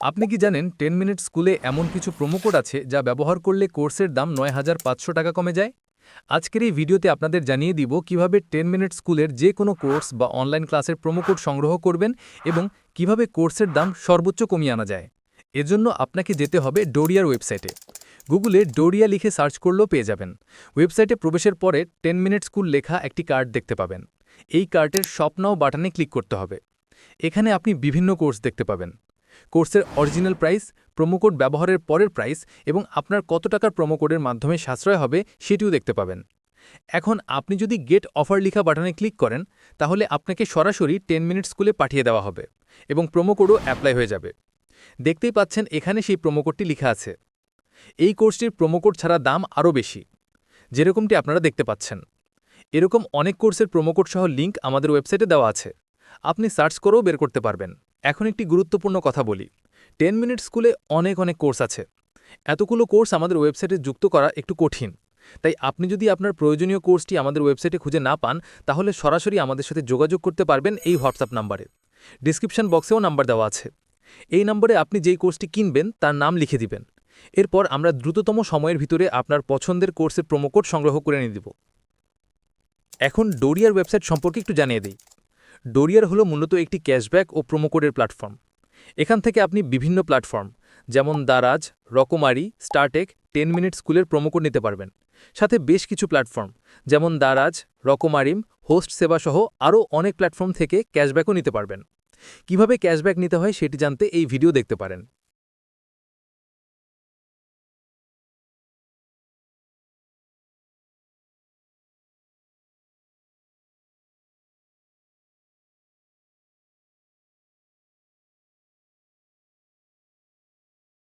আপনি কি জানেন, টেন মিনিট স্কুলে এমন কিছু প্রোমো কোড আছে যা ব্যবহার করলে কোর্সের দাম নয় হাজার পাঁচশো টাকা কমে যায়? আজকের এই ভিডিওতে আপনাদের জানিয়ে দিব কীভাবে টেন মিনিট স্কুলের যে কোনো কোর্স বা অনলাইন ক্লাসের প্রোমো কোড সংগ্রহ করবেন এবং কীভাবে কোর্সের দাম সর্বোচ্চ কমিয়ে আনা যায়। এজন্য আপনাকে যেতে হবে ডোরিয়ার ওয়েবসাইটে। গুগলে ডোরিয়া লিখে সার্চ করলেও পেয়ে যাবেন। ওয়েবসাইটে প্রবেশের পরে টেন মিনিট স্কুল লেখা একটি কার্ড দেখতে পাবেন। এই কার্ডের স্বপ্নাও বাটনে ক্লিক করতে হবে। এখানে আপনি বিভিন্ন কোর্স দেখতে পাবেন। কোর্সের অরিজিনাল প্রাইস প্রোমোকোড ব্যবহারের পরের প্রাইস এবং আপনার কত টাকার প্রোমোকোডের মাধ্যমে সাশ্রয় হবে সেটিও দেখতে পাবেন। এখন আপনি যদি গেট অফার লিখা বাটনে ক্লিক করেন, তাহলে আপনাকে সরাসরি টেন মিনিট স্কুলে পাঠিয়ে দেওয়া হবে এবং প্রোমোকোডও অ্যাপ্লাই হয়ে যাবে। দেখতেই পাচ্ছেন এখানে সেই প্রোমোকোডটি লিখা আছে। এই কোর্সটির প্রোমোকোড ছাড়া দাম আরও বেশি। যেরকমটি আপনারা দেখতে পাচ্ছেন। এরকম অনেক কোর্সের প্রোমোকোড সহ লিঙ্ক আমাদের ওয়েবসাইটে দেওয়া আছে। আপনি সার্চ করেও বের করতে পারবেন। এখন একটি গুরুত্বপূর্ণ কথা বলি। টেন মিনিট স্কুলে অনেক অনেক কোর্স আছে। এতগুলো কোর্স আমাদের ওয়েবসাইটে যুক্ত করা একটু কঠিন। তাই আপনি যদি আপনার প্রয়োজনীয় কোর্সটি আমাদের ওয়েবসাইটে খুঁজে না পান, তাহলে সরাসরি আমাদের সাথে যোগাযোগ করতে পারবেন এই হোয়াটসঅ্যাপ নাম্বারে। ডিসক্রিপশন বক্সেও নাম্বার দেওয়া আছে। এই নম্বরে আপনি যেই কোর্সটি কিনবেন, তার নাম লিখে দিবেন। এরপর আমরা দ্রুততম সময়ের ভিতরে আপনার পছন্দের কোর্সের প্রোমোকোড সংগ্রহ করে নিয়ে দিব। এখন ডোরিয়ার ওয়েবসাইট সম্পর্কে একটু জানিয়ে দিই। ডোরিয়ার হলো মূলত একটি ক্যাশব্যাক ও প্রোমোকোডের প্ল্যাটফর্ম। এখান থেকে আপনি বিভিন্ন প্ল্যাটফর্ম, যেমন Daraz, Rokomari, Star Tech, ten minute স্কুলের প্রোমোকোড নিতে পারবেন। সাথে বেশ কিছু প্ল্যাটফর্ম, যেমন দারাজ, রকমারিম, হোস্ট সেবাসহ আরও অনেক প্ল্যাটফর্ম থেকে ক্যাশব্যাকও নিতে পারবেন। কীভাবে ক্যাশব্যাক নিতে হয় সেটি জানতে এই ভিডিও দেখতে পারেন।